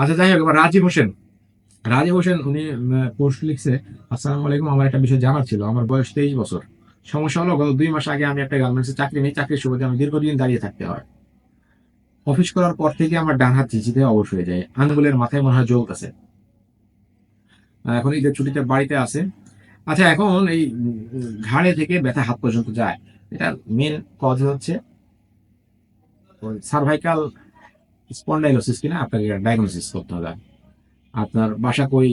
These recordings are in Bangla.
আচ্ছা যাই হোক রাজীব হোসেন। রাজীব হোসেন, উনি পোস্ট লিখছে, আসসালামু আলাইকুম, আমার একটা বিষয় জানার ছিল। আমার বয়স তেইশ বছর। সমস্যা হলো, গত দুই মাস আগে আমি একটা গার্মেন্টসে চাকরি নিই। চাকরির সুবাদে আমি দীর্ঘদিন দাঁড়িয়ে থাকতে হয়। অফিস করার পর থেকে আমার ডান হাত চিচিতে অবশ হয়ে যায়। আঙ্গুলের মাথায় মনে হয় আছে এখন ঈদের ছুটিতে বাড়িতে আছে। আচ্ছা এখন এই ঘাড়ে থেকে ব্যথা হাত পর্যন্ত যায়। এটা মেন কজ হচ্ছে সার্ভাইকাল স্পন্ডাইলোসিস কিনা? আপনাকে ডায়াগনোসিস করতে হবে। আপনার বাসা কই?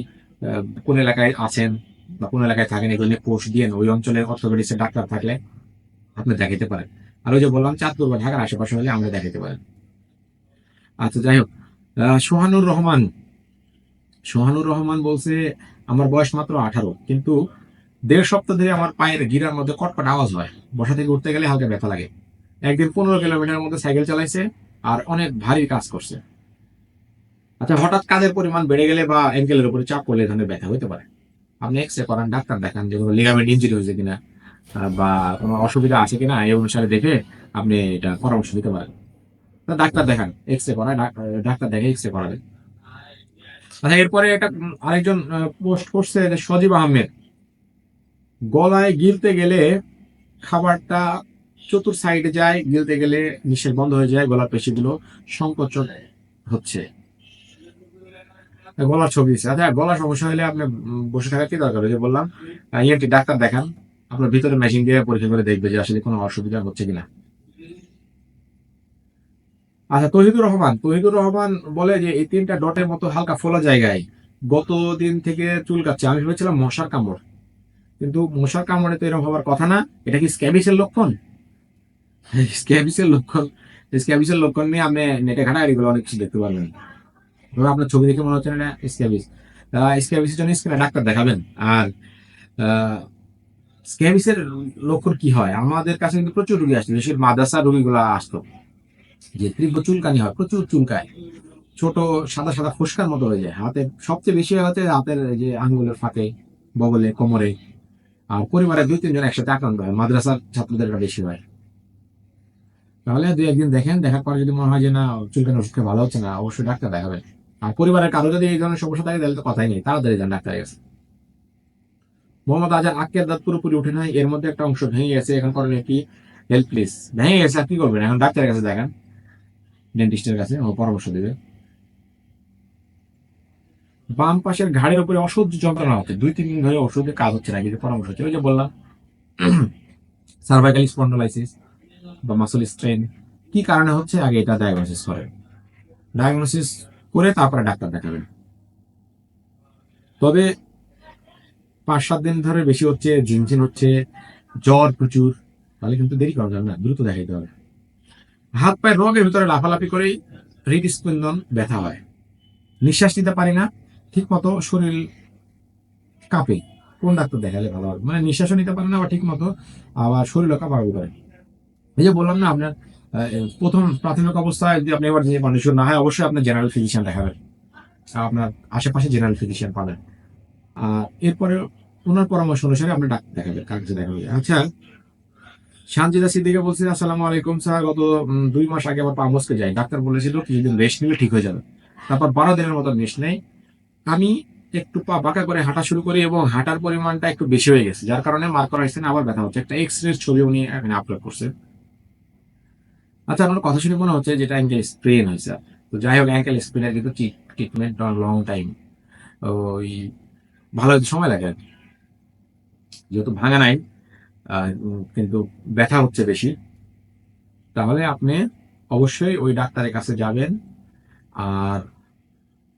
কোন এলাকায় আছেন বা কোন এলাকায় থাকেন? এগুলো নিয়ে পোস্ট দিয়ে ওই অঞ্চলের অর্থোপেডিক্সের ডাক্তার থাকলে আপনি দেখাতে পারেন। আর ওই যে বললাম, চাঁদপুর বা ঢাকার আশেপাশে হলে আমরা দেখাতে পারেন। আচ্ছা যাই হোক। সোহানুর রহমান। সোহানুর রহমান বলছে, আমার বয়স মাত্র আঠারো, কিন্তু দেড় সপ্তাহ ধরে আমার পায়ের গিরার মধ্যে কটকট আওয়াজ হয়। বসা থেকে উঠতে গেলে হালকা ব্যথা লাগে। একদিন পনেরো কিলোমিটার মধ্যে সাইকেল চালাইছে আর অনেক ভারী কাজ করছে। আচ্ছা হঠাৎ কাজের পরিমাণ বেড়ে গেলে বা অ্যাঙ্কেলের উপরে চাপ পড়লে এখানে ব্যথা হতে পারে। আপনি এক্স রে করান, ডাক্তার দেখান যে কোনো লিগামেন্ট ইঞ্জুরি হয়েছে কিনা বা কোনো অসুবিধা আছে কিনা, এই অনুসারে দেখে আপনি এটা পরামর্শ দিতে পারেন। ডাক্তার দেখান এক্স রে করায়, ডাক- ডাক্তার দেখে এক্স রে করাবেন। আচ্ছা এরপরে একটা আরেকজন পোস্ট করছে সজীব আহমেদ, গলায় গিলতে গেলে খাবারটা চতুর সাইডে যায়, গিলতে গেলে নিঃশ্বাস বন্ধ হয়ে যায়, গলার পেশিগুলো সংকোচন হচ্ছে। গলার ছবি দিচ্ছে আচ্ছা গলার সমস্যা হলে আপনি বসে থাকার কি দরকার? যে বললাম ইএনটি ডাক্তার দেখান, আপনার ভিতরে মেশিন দিয়ে পরীক্ষা করে দেখবে যে আসলে কোনো অসুবিধা হচ্ছে কিনা। আচ্ছা তহিদুর রহমান তহিদুর রহমান বলে যে এই তিনটা ডটের মতো হালকা ফোলা জায়গায় গত দিন থেকে চুলকাচ্ছে আমি ভেবেছিলাম মশার কামড়। কিন্তু মশার কামড়ে তো এরকম হওয়ার কথা না। এটা কি স্ক্যাবিসের লক্ষণ? স্ক্যাবিসের লক্ষণ স্ক্যাবিসের লক্ষণ নিয়ে আপনি নেটে ঘাটা এগুলো অনেক কিছু দেখতে পারবেন। তবে আপনার ছবি দেখে মনে হচ্ছে না স্ক্যাবিস স্ক্যাবিসের জন্য স্কিনে ডাক্তার দেখাবেন। আর স্ক্যাবিসের লক্ষণ কি হয়? আমাদের কাছে কিন্তু প্রচুর রোগী আসতো বিশেষ করে মাদ্রাসা রোগীগুলো আসতো। যে তীব্র চুলকানি হয়, প্রচুর চুলকায়। ছোট, সাদা সাদা ফুসকার মতো হয়ে যায়। হাতে সবচেয়ে বেশি হচ্ছে হাতের যে আঙ্গুলের ফাঁকে, বগলে, কোমরে। আর পরিবারে দুই, তিনজন একসাথে আক্রান্ত হয়, মাদ্রাসার ছাত্রদের বেশি হয়। তাহলে দুই একদিন দেখেন, দেখার পরে যদি মনে হয় যে না চুলকানি ওষুধ ভালো হচ্ছে না, অবশ্যই ডাক্তার দেখাবেন। আর পরিবারের কারও যদি এই ধরনের সমস্যা থাকে, তাহলে তো কথাই নেই। তাড়াতাড়ি যান ডাক্তারের কাছে। মোহাম্মদ আজার আক্কের দাঁত পুরোপুরি উঠে নাই, এর মধ্যে একটা অংশ ভেঙে গেছে। এখন করণীয় কি? হেল্প প্লিজ ভেঙে গেছে, আর কি করবেন? এখন ডাক্তারের কাছে দেখান। ডেন্টিস্টের কাছে, ও পরামর্শ দেবে। বাম পাশের ঘাড়ের উপরে অসহ্য যন্ত্রণা হচ্ছে। দুই, তিন দিন ধরে ওষুধে কাজ হচ্ছে না, কিন্তু পরামর্শ হচ্ছে। ওই যে বললাম সার্ভাইকাল স্পন্ডোলাইসিস বা মাসল স্ট্রেন কি কারণে হচ্ছে? আগে এটা ডায়াগনোসিস করেন ডায়াগনোসিস করে তারপরে ডাক্তার দেখাবেন। তবে পাঁচ সাত দিন ধরে বেশি হচ্ছে ঝিনঝিন হচ্ছে, জ্বর প্রচুর, তাহলে কিন্তু দেরি করা যাবে না, দ্রুত দেখাইতে হবে। হাত পায়ের রোগের ভিতরে লাফালাফি করেই হৃদস্পন্দন ব্যথা হয়। নিঃশ্বাস নিতে পারি না ঠিক মতো শরীর কাঁপে, কোন ডাক্তার দেখালে ভালো হবে? মানে নিঃশ্বাসও নিতে পারে না আবার ঠিক মতো আবার শরীরও কাঁপাকাঁপি করে। এই যে বললাম না, আপনার প্রথম প্রাথমিক অবস্থায় যদি আপনি যে কন্ডিশন না হয় অবশ্যই আপনার জেনারেল ফিজিশিয়ান দেখাবেন। আপনার আশেপাশে জেনারেল ফিজিশিয়ান পাবেন। আর এরপরে ওনার পরামর্শ অনুসারে আপনি ডাক্তার দেখাবেন কাছে দেখাবেন। আচ্ছা সানজিদা সিদ্দিকে বলছে, আসসালামু আলাইকুম স্যার। গত দুই মাস আগে আমার পা মস্কে যাই। ডাক্তার বলেছিল কিছুদিন রেস্ট নিলে ঠিক হয়ে যাবে। তারপর বারো দিনের মতো রেস্ট নেই। আমি একটু পা বাঁকা করে হাঁটা শুরু করি এবং হাঁটার পরিমাণটা একটু বেশি হয়ে গেছে। যার কারণে মার্ক করা হয়েছে আবার ব্যথা হচ্ছে। একটা এক্স রে ছবি উনি এখানে আপলোড করছে। আচ্ছা আমার কথা শুনে মনে হচ্ছে যেটা অ্যাঙ্কেল স্প্রেন হয়েছে। তো যাই হোক অ্যাঙ্কেল স্প্রেনের কিন্তু ট্রিটমেন্ট লং টাইম ওই ভালো সময় লাগে আর। যেহেতু ভাঙা নাই কিন্তু ব্যথা হচ্ছে বেশি। তাহলে আপনি অবশ্যই ওই ডাক্তারের কাছে যাবেন। আর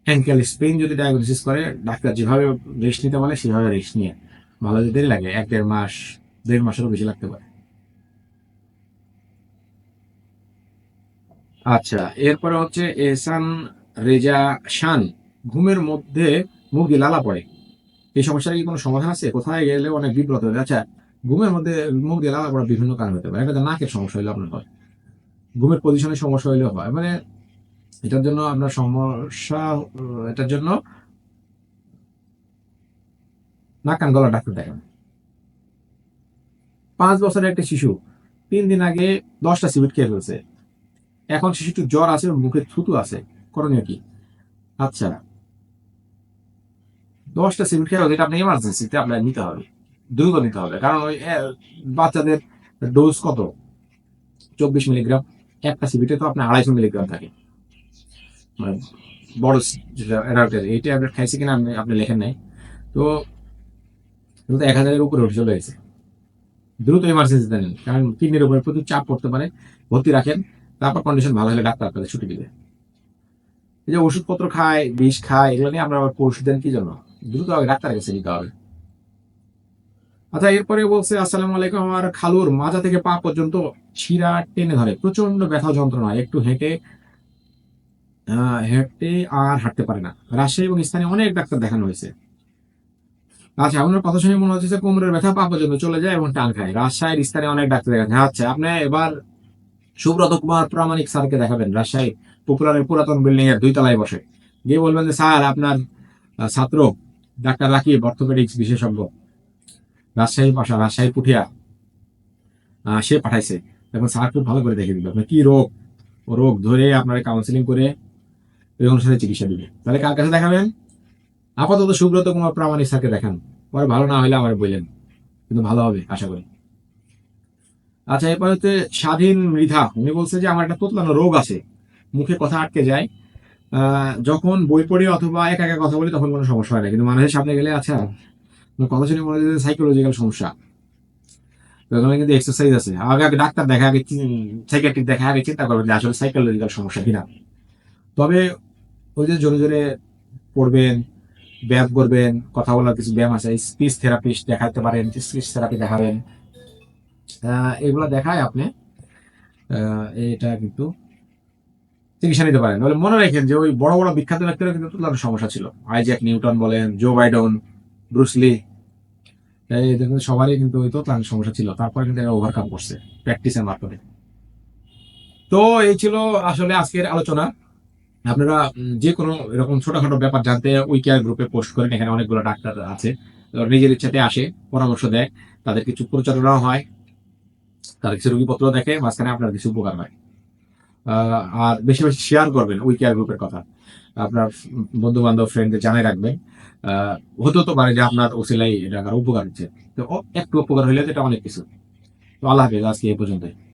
অ্যাঙ্কেল স্প্রেন যদি ডায়াগনোসিস করে, ডাক্তার যেভাবে রেস্ট নিতে বলে, সেভাবে রেস্ট নিয়ে। ভালো যদি লাগে, এক দেড় মাস, দেড় মাসেরও বেশি লাগতে পারে। আচ্ছা এরপরে হচ্ছে এহসান রেজা শান, ঘুমের মধ্যে দিয়ে লালা পড়ে। এই সমস্যার কি কোনো সমাধান আছে? কোথায় গেলে অনেক বিব্রত যায়। আচ্ছা ঘুমের মধ্যে মুখ দিয়ে লালা পড়ার বিভিন্ন কারণ হতে পারে। একটা নাকের সমস্যা হলে আপনার হয় ঘুমের পজিশনের সমস্যা হইলেও হয়। মানে এটার জন্য আপনার সমস্যা, এটার জন্য নাক কান গলা ডাক্তার দেখেন। পাঁচ বছরের একটা শিশু, তিন দিন আগে দশটা সিভিট খেয়ে ফেলছে। এখন শিশুটির জ্বর আছে, মুখে থুতু আছে। করণীয় কি? আচ্ছা। দশটা সিমেন্ট খেয়ে এটা আপনি ইমার্জেন্সিতে আপনার নিতে হবে। দ্রুত নিতে হবে। কারণ ওই বাচ্চাদের ডোজ কত? চব্বিশ মিলিগ্রাম একটা সিবিটে তো আপনার আড়াইশো মিলিগ্রাম থাকে। মানে বড় যেটা অ্যাডাল্টের এই ট্যাবলেট খাইছে কিনা আপনি আপনি লেখেন নাই। তো তো এক হাজারের উপরে উঠে চলে গেছে। দ্রুত ইমার্জেন্সিতে নেন। কারণ কিডনির উপরে প্রচুর চাপ পড়তে পারে। ভর্তি রাখেন। তারপর কন্ডিশন ভালো হলে ডাক্তার আপনাদের ছুটি দিবে। এই যে ওষুধপত্র খায়, বিষ খায়, এগুলো নিয়ে আমরা আবার পরশু দেন কি জন্য? দ্রুত আগে ডাক্তারের কাছে নিতে হবে। আচ্ছা এরপরে বলছে, আসসালামু আলাইকুম, আমার খালুর মাজা থেকে পা পর্যন্ত শিরা টেনে ধরে। প্রচণ্ড ব্যথা যন্ত্রণা, একটু হেঁটে হেঁটে আর হাঁটতে পারে না। রাজশাহী এবং স্থানীয় অনেক ডাক্তার দেখানো হয়েছে। আচ্ছা আপনার কথা শুনে মনে হচ্ছে কোমরের ব্যথা পা পর্যন্ত চলে যায় এবং টান খায়। রাজশাহীর স্থানে অনেক ডাক্তার দেখাচ্ছে। আচ্ছা আপনি এবার সুব্রত কুমার প্রামাণিক স্যারকে দেখাবেন। রাজশাহী পপুলারের পুরাতন বিল্ডিং এর দুই তলায় বসে। গিয়ে বলবেন যে, স্যার, আপনার ছাত্র ডাক্তার রাকিব, অর্থোপেডিক্স বিশেষজ্ঞ। রাজশাহী পাশা, রাজশাহী পুঠিয়া সে পাঠাইছে। এখন স্যার খুব ভালো করে দেখে দিবে। আপনার কি রোগ? রোগ ধরে আপনার কাউন্সিলিং করে ওই অনুসারে চিকিৎসা দিবে। তাহলে কার কাছে দেখাবেন? আপাতত সুব্রত কুমার প্রামাণিক স্যারকে দেখান। পরে ভালো না হলে আমার বললেন কিন্তু ভালো হবে, আশা করি। আচ্ছা এরপর হচ্ছে স্বাধীন মৃধা। উনি বলছে যে, আমার একটা তোতলানো রোগ আছে। মুখে কথা আটকে যায়। যখন বই পড়ি অথবা একা একা কথা বলি, তখন কোনো সমস্যা হয় না। কিন্তু মানুষের সামনে গেলে আচ্ছা কথা শুনে মনে হচ্ছে সাইকোলজিক্যাল সমস্যা। কিন্তু এক্সারসাইজ আছে। আগে আগে ডাক্তার দেখা, আগে সাইকেট্রিক দেখা, আগে চিন্তা করবেন যে, আসলে সাইকোলজিক্যাল সমস্যা কিনা। তবে ওই যে জোরে জোরে পড়বেন, ব্যায়াম করবেন, কথা বলার কিছু ব্যায়াম আছে। স্পিচ থেরাপিস্ট দেখাতে পারেন স্পিচ থেরাপি দেখাবেন। এগুলো দেখায় আপনি। এটা কিন্তু চিকিৎসা নিতে পারেন। তাহলে মনে রাখেন যে ওই বড় বড় বিখ্যাত ব্যক্তিরা কিন্তু তাদের সমস্যা ছিল। আইজ্যাক নিউটন বলেন জো বাইডন ব্রুসলি এই দেখুন, সবারই কিন্তু ওই তোতলার সমস্যা ছিল। তারপরে কিন্তু এরা ওভারকাম করছে প্র্যাকটিসের মাধ্যমে। তো এই ছিল আসলে আজকের আলোচনা। আপনারা যে কোনো এরকম ছোটখাটো ব্যাপার জানতে উই কেয়ার গ্রুপে পোস্ট করেন। এখানে অনেকগুলো ডাক্তার আছে। নিজের ইচ্ছাতে আসে, পরামর্শ দেয়। তাদের কিছু প্রচারণাও হয়। তাদের কিছু রুগীপত্র দেখে মাঝখানে আপনার কিছু উপকার হয়। আর বেশি বেশি শেয়ার করবেন উই কেয়ার গ্রুপের কথা। আপনার বন্ধু বান্ধব ফ্রেন্ডদের জানাই রাখবেন। হতেও তো পারে যে আপনার ওসিলাই এটা কারও উপকার হচ্ছে তো একটু উপকার হইলে তো এটা অনেক কিছু। তো আল্লাহ হাফেজ, আজকে এই পর্যন্তই।